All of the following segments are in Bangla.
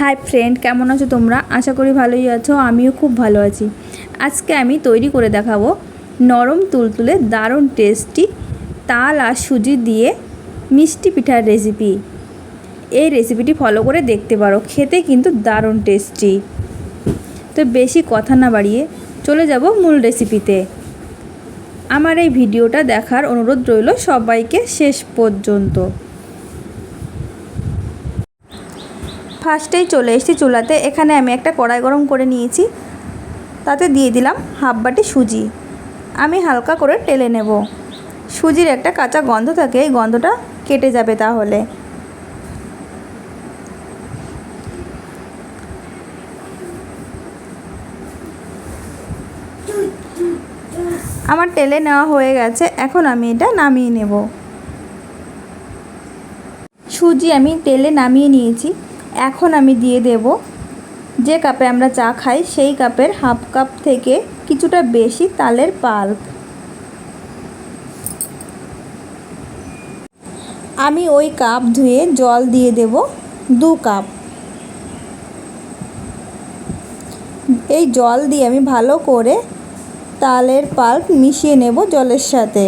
হাই ফ্রেন্ড কেমন আছো তোমরা? আশা করি ভালোই আছো, আমিও খুব ভালো আছি। আজকে আমি তৈরি করে দেখাবো নরম তুলতুলে দারুণ টেস্টি তাল আর সুজি দিয়ে মিষ্টি পিঠার রেসিপি এই রেসিপিটি ফলো করে দেখতে পারো, খেতে কিন্তু দারুণ টেস্টি তো বেশি কথা না বাড়িয়ে চলে যাব মূল রেসিপিতে আমার এই ভিডিওটা দেখার অনুরোধ রইল সবাইকে শেষ পর্যন্ত। ফার্স্টেই চলে এসেছি চুলাতে। এখানে আমি একটা কড়াই গরম করে নিয়েছি। তাতে দিয়ে দিলাম হাফ বাটি সুজি। আমি হালকা করে টেলে নেব। সুজির একটা কাঁচা গন্ধ থাকে, এই গন্ধটা কেটে যাবে তাহলে। আমার টেলে নেওয়া হয়ে গেছে। এখন আমি এটা নামিয়ে নেব। সুজি আমি তেলে নামিয়ে নিয়েছি। এখন আমি দিয়ে দেব যে কাপে আমরা চা খাই, সেই কাপের হাফ কাপ থেকে কিছুটা বেশি তালের পাল্প। আমি ওই কাপ ধুয়ে জল দিয়ে দেব দু কাপ। এই জল দিয়ে আমি ভালো করে তালের পাল্প মিশিয়ে নেব জলের সাথে।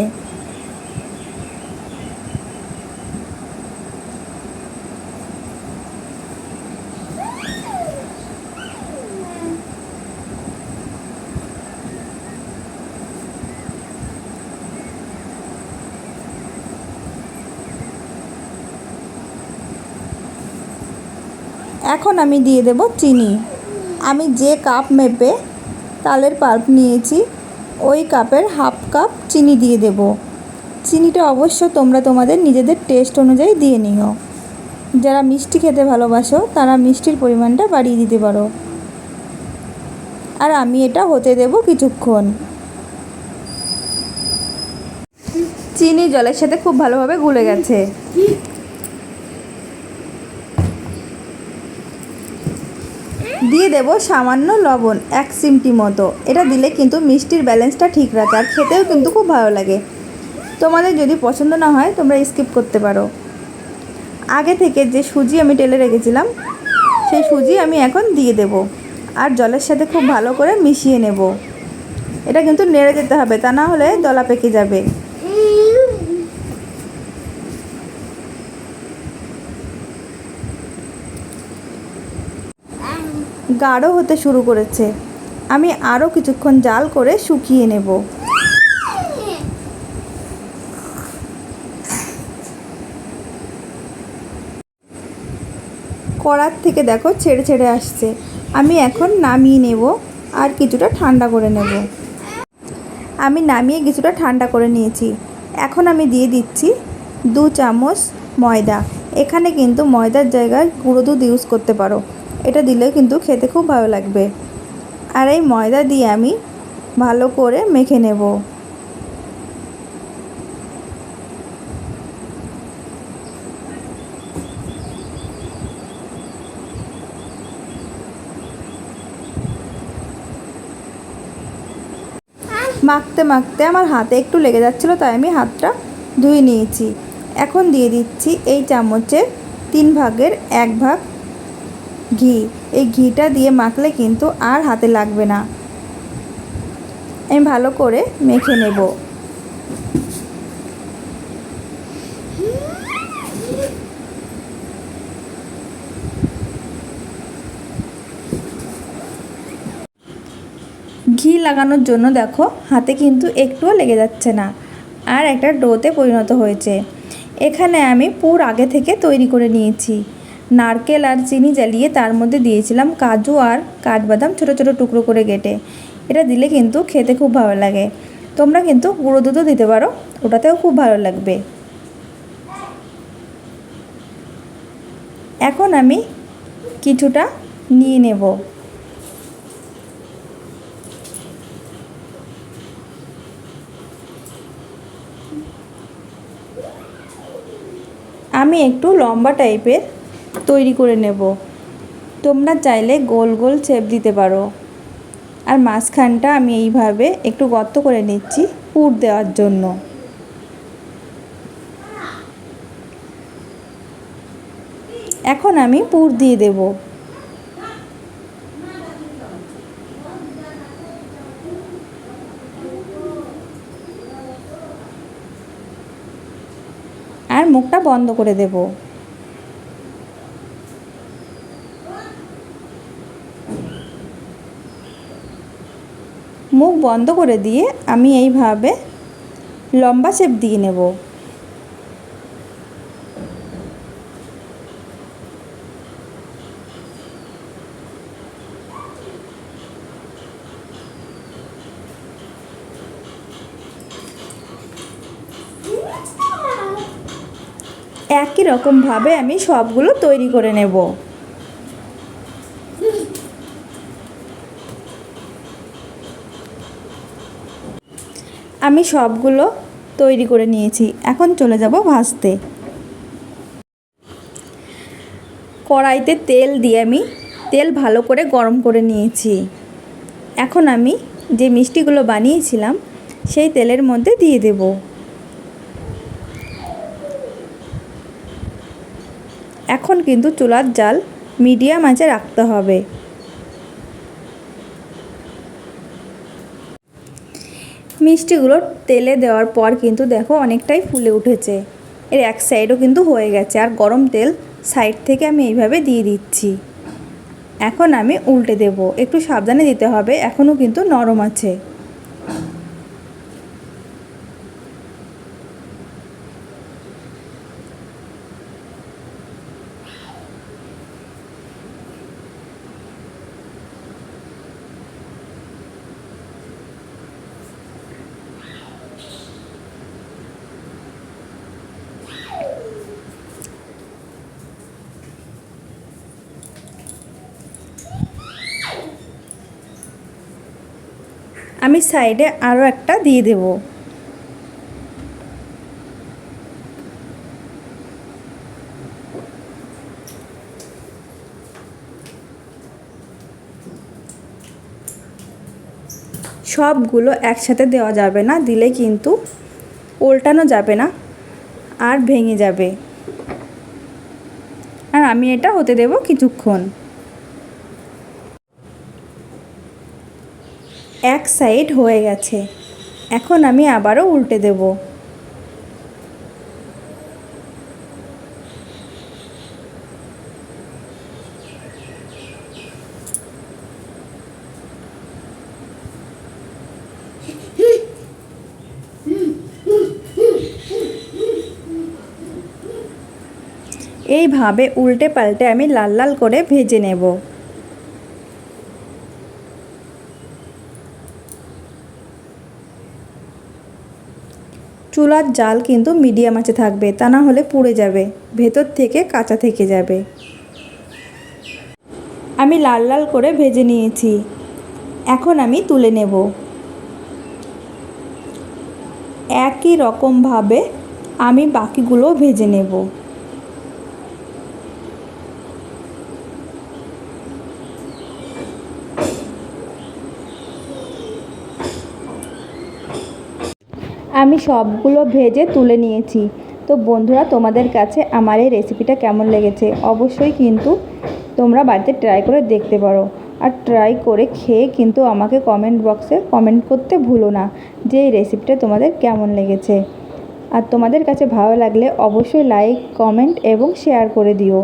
এখন আমি দিয়ে দেব চিনি। আমি যে কাপ মেপে তালের পাল্প নিয়েছি, ওই কাপের হাফ কাপ চিনি দিয়ে দেব। চিনিটা অবশ্য তোমরা তোমাদের নিজেদের টেস্ট অনুযায়ী দিয়ে নিও। যারা মিষ্টি খেতে ভালোবাসো, তারা মিষ্টির পরিমাণটা বাড়িয়ে দিতে পারো। আর আমি এটা হতে দেব কিছুক্ষণ। চিনি জলের সাথে খুব ভালোভাবে গুলে গেছে। দিয়ে দেব সামান্য লবণ, এক চিমটি মতো। এটা দিলে কিন্তু মিষ্টির ব্যালেন্সটা ঠিক রাখে আর খেতেও কিন্তু খুব ভালো লাগে। তোমাদের যদি পছন্দ না হয়, তোমরা স্কিপ করতে পারো। আগে থেকে যে সুজি আমি টেলে রেখেছিলাম, সেই সুজি আমি এখন দিয়ে দেব আর জলের সাথে খুব ভালো করে মিশিয়ে নেব। এটা কিন্তু নেড়ে যেতে হবে, তা না হলে দলা পেকে যাবে। গাঢ় হতে শুরু করেছে। আমি আরও কিছুক্ষণ জাল করে শুকিয়ে নেব। কড়ার থেকে দেখো ছেড়ে ছেড়ে আসছে। আমি এখন নামিয়ে নেব আর কিছুটা ঠান্ডা করে নেব। আমি নামিয়ে কিছুটা ঠান্ডা করে নিয়েছি। এখন আমি দিয়ে দিচ্ছি দু চামচ ময়দা। এখানে কিন্তু ময়দার জায়গায় গুঁড়ো দুধ ইউজ করতে পারো। এটা দিলে কিন্তু খেতে খুব ভালো লাগবে। আর এই ময়দা দিয়ে আমি ভালো করে মেখে নেব। মাখতে মাখতে আমার হাতে একটু লেগে যাচ্ছিল, তাই আমি হাতটা ধুয়ে নিয়েছি। এখন দিয়ে দিচ্ছি এই চামচের তিন ভাগের এক ভাগ ঘি। এই ঘিটা দিয়ে মাখলে কিন্তু আর হাতে লাগবে না। আমি ভালো করে মেখে নেব। ঘি লাগানোর জন্য দেখো, হাতে কিন্তু একটুও লেগে যাচ্ছে না। আর একটা ডোতে পরিণত হয়েছে। এখানে আমি পুর আগে থেকে তৈরি করে নিয়েছি। নারকেল আর চিনি জ্বালিয়ে তার মধ্যে দিয়েছিলাম কাজু আর কাঠবাদাম ছোটো ছোটো টুকরো করে কেটে। এটা দিলে কিন্তু খেতে খুব ভালো লাগে। তোমরা কিন্তু গুঁড়ো দুধও দিতে পারো, ওটাতেও খুব ভালো লাগবে। এখন আমি কিছুটা নিয়ে নেব। আমি একটু লম্বা টাইপের তৈরি করে নেব। তোমরা চাইলে গোল গোল ছেপ দিতে পারো। আর মাঝখানটা আমি এইভাবে একটু গর্ত করে নিচ্ছি পুর দেওয়ার জন্য। এখন আমি পুর দিয়ে দেব। আর মুখটা বন্ধ করে দেবো। বন্ধ করে দিয়ে আমি এইভাবে লম্বা শেপ দিয়ে নেব। একই রকমভাবে আমি সবগুলো তৈরি করে নেব। আমি সবগুলো তৈরি করে নিয়েছি। এখন চলে যাব ভাজতে। কড়াইতে তেল দিয়ে আমি তেল ভালো করে গরম করে নিয়েছি। এখন আমি যে মিষ্টিগুলো বানিয়েছিলাম, সেই তেলের মধ্যে দিয়ে দেব। এখন কিন্তু চুলার জাল মিডিয়াম আঁচে রাখতে হবে। মিষ্টিগুলো তেলে দেওয়ার পর কিন্তু দেখো অনেকটাই ফুলে উঠেছে। এর এক সাইডও কিন্তু হয়ে গেছে। আর গরম তেল সাইড থেকে আমি এইভাবে দিয়ে দিচ্ছি। এখন আমি উল্টে দেব। একটু সাবধানে দিতে হবে। এখনও কিন্তু নরম আছে। আমি সাইডে আরও একটা দিয়ে দেব। সবগুলো একসাথে দেওয়া যাবে না, দিলে কিন্তু উল্টানো যাবে না আর ভেঙে যাবে। আর আমি এটা হতে দেব কিছুক্ষণ। এক সাইড হয়ে গেছে। এখন আমি আবারও উল্টে দেব। এইভাবে উল্টে পাল্টে আমি লাল লাল করে ভেজে নেব। চুলার জাল কিন্তু মিডিয়াম আঁচে থাকবে, তা না হলে পুড়ে যাবে, ভেতর থেকে কাঁচা থেকে যাবে। আমি লাল লাল করে ভেজে নিয়েছি। এখন আমি তুলে নেব। একই রকমভাবে আমি বাকিগুলো ভেজে নেব। আমি সবগুলো ভেজে তুলে নিয়েছি। তো বন্ধুরা, তোমাদের কাছে আমার এই রেসিপিটা কেমন লেগেছে অবশ্যই কিন্তু তোমরা বাড়িতে ট্রাই করে দেখতে পারো। আর ট্রাই করে খেয়ে কিন্তু আমাকে কমেন্ট বক্সে কমেন্ট করতে ভুলো না যে এই রেসিপিটা তোমাদের কেমন লেগেছে। আর তোমাদের কাছে ভালো লাগলে অবশ্যই লাইক কমেন্ট এবং শেয়ার করে দিও।